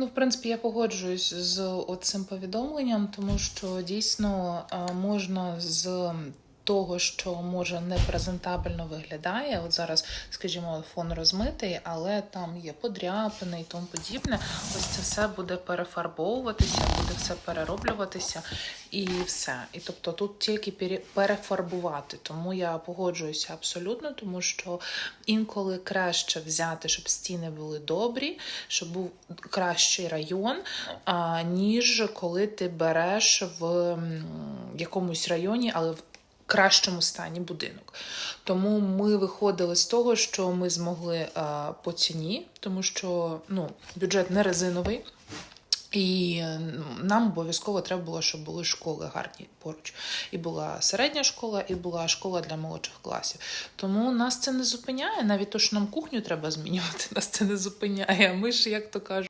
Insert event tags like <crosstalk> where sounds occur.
Ну, в принципі, я погоджуюсь з цим повідомленням, тому що дійсно можна з того, що може непрезентабельно виглядає. От зараз, скажімо, фон розмитий, але там є подряпини і тому подібне. Ось це все буде перефарбовуватися, буде все перероблюватися і все. І тобто тут тільки перефарбувати. Тому я погоджуюся абсолютно, тому що інколи краще взяти, щоб стіни були добрі, щоб був кращий район, ніж коли ти береш в якомусь районі, але в кращому стані будинок. Тому ми виходили з того, що ми змогли а, по ціні, тому що ну, бюджет не резиновий. І е, нам обов'язково треба було, щоб були школи гарні поруч. І була середня школа, і була школа для молодших класів. Тому нас це не зупиняє. Навіть то, що нам кухню треба змінювати, <laughs> нас це не зупиняє. Ми ж, як то кажуть,